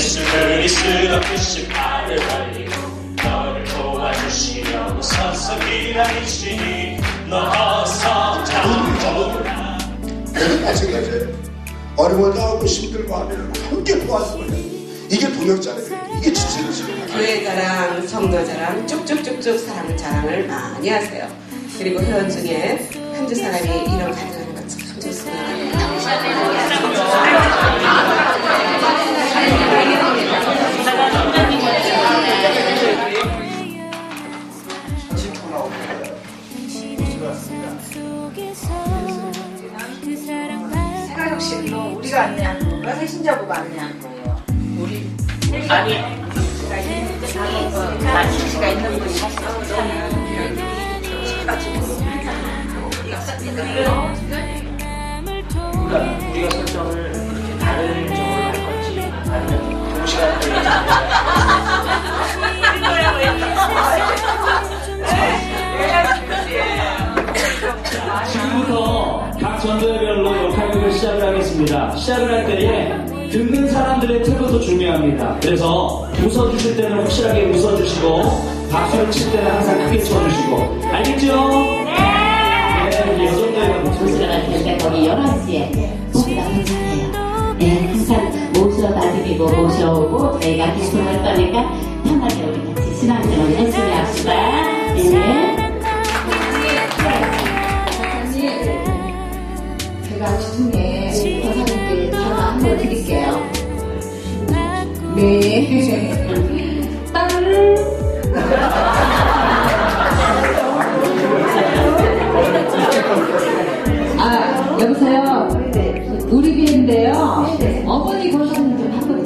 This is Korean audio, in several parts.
예수 그리스도 그 십자를 달리고 너를 도와주시려고 서서 기다리시니 너 어서 잡으라 마찬가지예요. 어려워도 하고 힘들고 하면 함께 도와주거든요. 이게 동역자예요. 이게 지체이시거든요. 교회 자랑, 성도 자랑, 쭉쭉쭉쭉 사람 자랑을 많이 하세요. 그리고 회원 중에 한두 사람이 이런 가져 우리 아니, 씨가 있는 동시간대 지금부터 각 전도회별로 역할극을 시작을 하겠습니다. 시작을 할 때에 듣는 사람들의 태도도 중요합니다. 그래서 웃어주실 때는 확실하게 웃어주시고 박수를 칠 때는 항상 크게 쳐주시고 알겠죠? 네. 여전도회가 목소리 들어갈 텐데 거기 11시에 보기가 괜찮아요. 네, 항상 모셔다 드리고 모셔오고 저희가 계속 할 거니까 편하게 우리 같이 신앙생활 열심히 합시다. 네. 네. 딸. 아, 여보세요? 우리 교회인데요. 어머니 권사님 좀 한번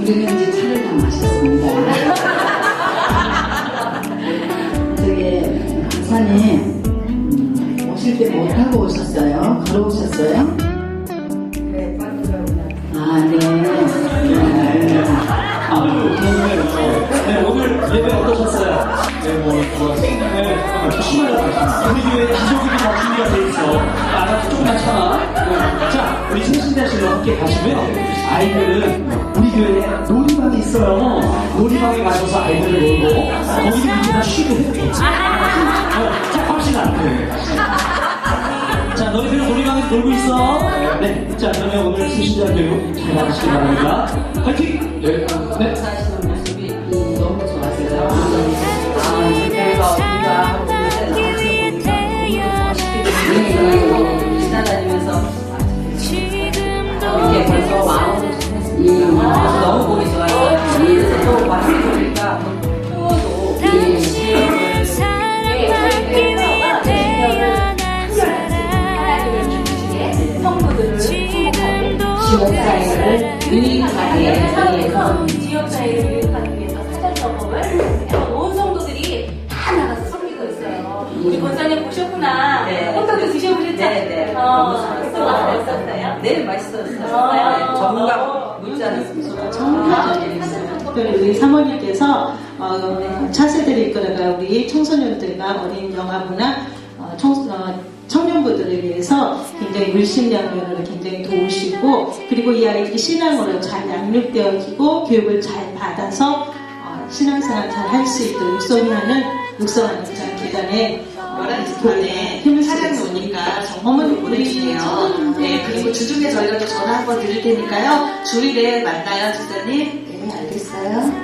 우리는 이제 차를 다 마셨습니다. 저기 강사님 음, 오실 때뭐 타고 오셨어요? 걸어오셨어요? 아 네. 네. 아, 네, 네, 오늘 예배 어떠셨어요? 네, 뭐, 좋았습니다. 네, 잠깐만, 조심하라. 우리 교회 기저귀도 다 준비가 돼 있어. 아, 나 조금만 참아. 네. 자, 우리 신신대실로 함께 가시고요. 아이들은 우리 교회에 놀이방이 있어요. 놀이방에 가셔서 아이들을 놀고, 거기는 이제 다 쉬고 해도 괜찮아. 어, 자, 갑시다. 네. 놀고 있어. 네. 자, 그러면 오늘 신신자 교육 잘 받으시기 바랍니다. 화이팅! 네. 네. 위해서 지역사회를 교육하기 위해서 사전 점검을 온 성도들이 다 나가서 섬기고 있어요. 우리 권사님 보셨구나. 네. 호떡도 드셔보셨죠? 네, 네. 어. 또 맛있었어요? 네, 맛있었어요. 아, 네, 전문가 묻지 않았습니다. 특별히 우리 사모님께서 어, 차세대를 이끌어가 우리 청소년들과 어린 영아부나 어, 청, 어, 청년부들을 위해서 굉장히 물심양면으로 굉장히 도우시고 그리고 이 아이들이 신앙으로 잘 양육되어지고 교육을 잘 받아서 어, 신앙생활 잘 할 수 있도록 육성하는 육성하는 그런 기관에 모란지판에 힘을 사장이 오니까 어머니 정보를 보내주세요. 네, 그리고 주중에 저희가 또 전화 한번 드릴 테니까요. 주일에 만나요, 주사님. 네, 알겠어요.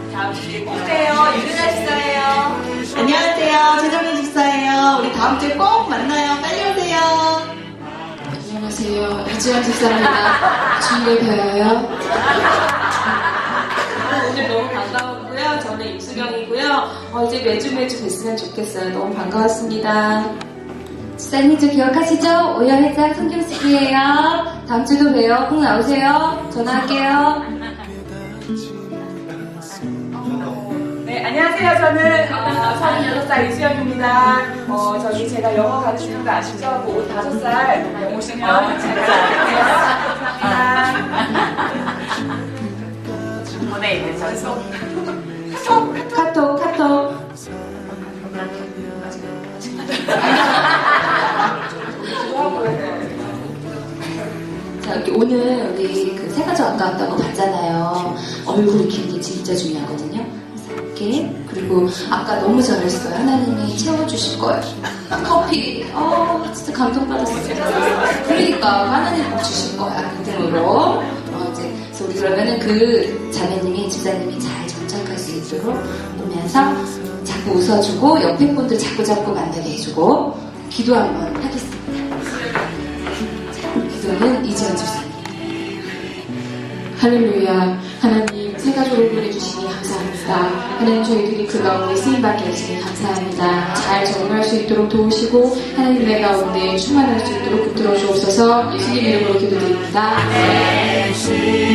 다음 주에 꼭 봬요. 유은아 집사예요. 안녕하세요. 최정희 집사예요. 우리 다음 주에 꼭 만나요. 빨리 오세요. 안녕하세요. 이지연 집사입니다. 준비되어요. 오늘 너무 반가웠고요. 저는 임수경이고요. 어, 이제 매주 매주 뵀으면 좋겠어요. 너무 반가웠습니다. 집사님저 기억하시죠? 오열회사 성경식이에요. 다음 주도 봬요. 꼭 나오세요. 전화할게요. 음. 네, 안녕하세요. 저는 어, 36살 이수연입니다. 어, 저기 제가 영어 가르치는 거 아시죠? 그 5살 오시면 제가 번에 있는 전송. 카톡, 카톡. 자, 오늘 우리 그 세 가지 아까 왔다고 봤잖아요. 얼굴 익히는 게 진짜 중요하거든요. 이렇게 그리고 아까 너무 잘했어요. 하나님이 채워주실 거예요. 커피, 어 진짜 감동받았어요. 그러니까 하나님 복 주실 거야 믿음으로. 어, 이제 그래서 우리 그러면은 그 자매님이 집사님이 잘 정착할 수 있도록 오면서 자꾸 웃어주고 옆에 분들 자꾸 자꾸 만나게 해주고 기도 한번 하겠습니다. 기도는 이지연 집사님. 할렐루야. 하나님, 새 가족을 보내주시니 감사합니다. 하나님, 저희들이 그 가운데 쓰임받게 해주시니 감사합니다. 잘 적응할 수 있도록 도우시고, 하나님 내 가운데 충만할 수 있도록 붙들어 주옵소서, 예수님 이름으로 기도드립니다. 심으셨네